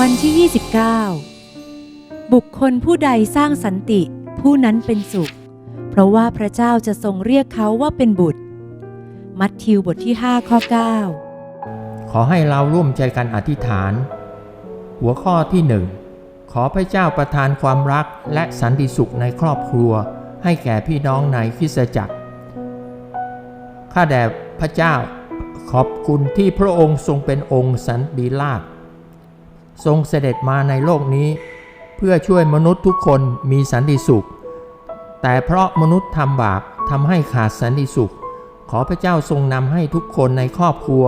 วันที่19บุคคลผู้ใดสร้างสันติผู้นั้นเป็นสุข เพราะว่าพระเจ้าจะทรงเรียกเขาว่าเป็นบุตร มัทธิวบทที่ 5 ข้อ 9 ขอให้เราร่วมใจกันอธิษฐาน หัวข้อที่หนึ่งขอพระเจ้าประทานความรักและสันติสุขในครอบครัว ให้แก่พี่น้องในคริสตจักร ข้าแด่พระเจ้าขอบคุณที่พระองค์ทรงเป็นองค์สันติราช ทรงเสด็จมาในโลกนี้ เพื่อช่วยมนุษย์ทุกคนมีสันติสุข แต่เพราะมนุษย์ทำบาปทำให้ขาดสันติสุข ขอพระเจ้าทรงนำให้ทุกคนในครอบครัว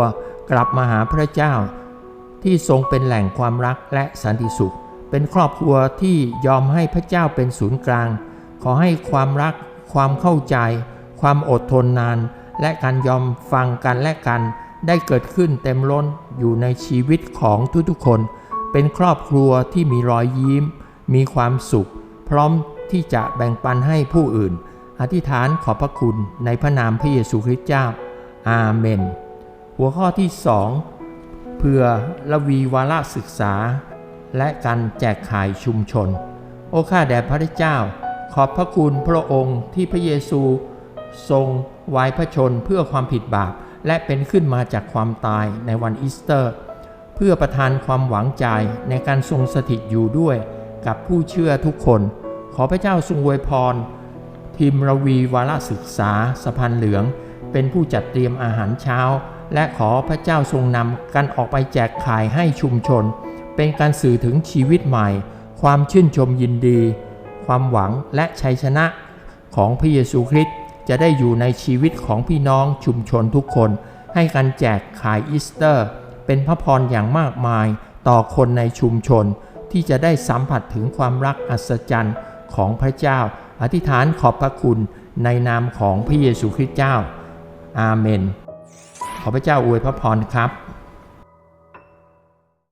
กลับมาหาพระเจ้า ที่ทรงเป็นแหล่งความรักและสันติสุข เป็นครอบครัวที่ยอมให้พระเจ้าเป็นศูนย์กลาง ขอให้ความรัก ความเข้าใจ ความอดทนนาน และการยอมฟังกันและกัน ได้เกิดขึ้นเต็มล้นอยู่ในชีวิตของทุกๆคน เป็นครอบครัวที่มีรอยยิ้ม มีความสุข พร้อมที่จะแบ่งปันให้ผู้อื่น อธิษฐานขอบพระคุณในพระนามพระเยซูคริสต์เจ้า อาเมน หัวข้อที่สองเพื่อละวีวาระศึกษา และการแจกขายชุมชน โอ้ข้าแด่พระเจ้า ขอบพระคุณพระองค์ที่พระเยซู ทรงไว้พระชนเพื่อความผิดบาป และเป็นขึ้นมาจากความตายในวันอีสเตอร์ เพื่อประทานความหวังใจในการทรงสถิตอยู่ด้วยกับผู้เชื่อทุกคน ขอพระเจ้าทรงอวยพร ทีมรวีวาระศึกษาสะพานเหลือง เป็นผู้จัดเตรียมอาหารเช้า และขอพระเจ้าทรงนำกันออกไปแจกขายให้ชุมชน เป็นการสื่อถึงชีวิตใหม่ ความชื่นชมยินดี ความหวังและชัยชนะของพระเยซูคริสต์จะได้อยู่ในชีวิตของพี่น้องชุมชนทุกคน ให้การแจกขายอีสเตอร์ เป็นพระพรอย่างมากมายต่อคนในชุมชน ที่จะได้สัมผัสถึงความรักอัศจรรย์ของพระเจ้า อธิษฐานขอบพระคุณในนามของพระเยซูคริสต์เจ้า อาเมน ขอพระเจ้าอวยพระพรครับ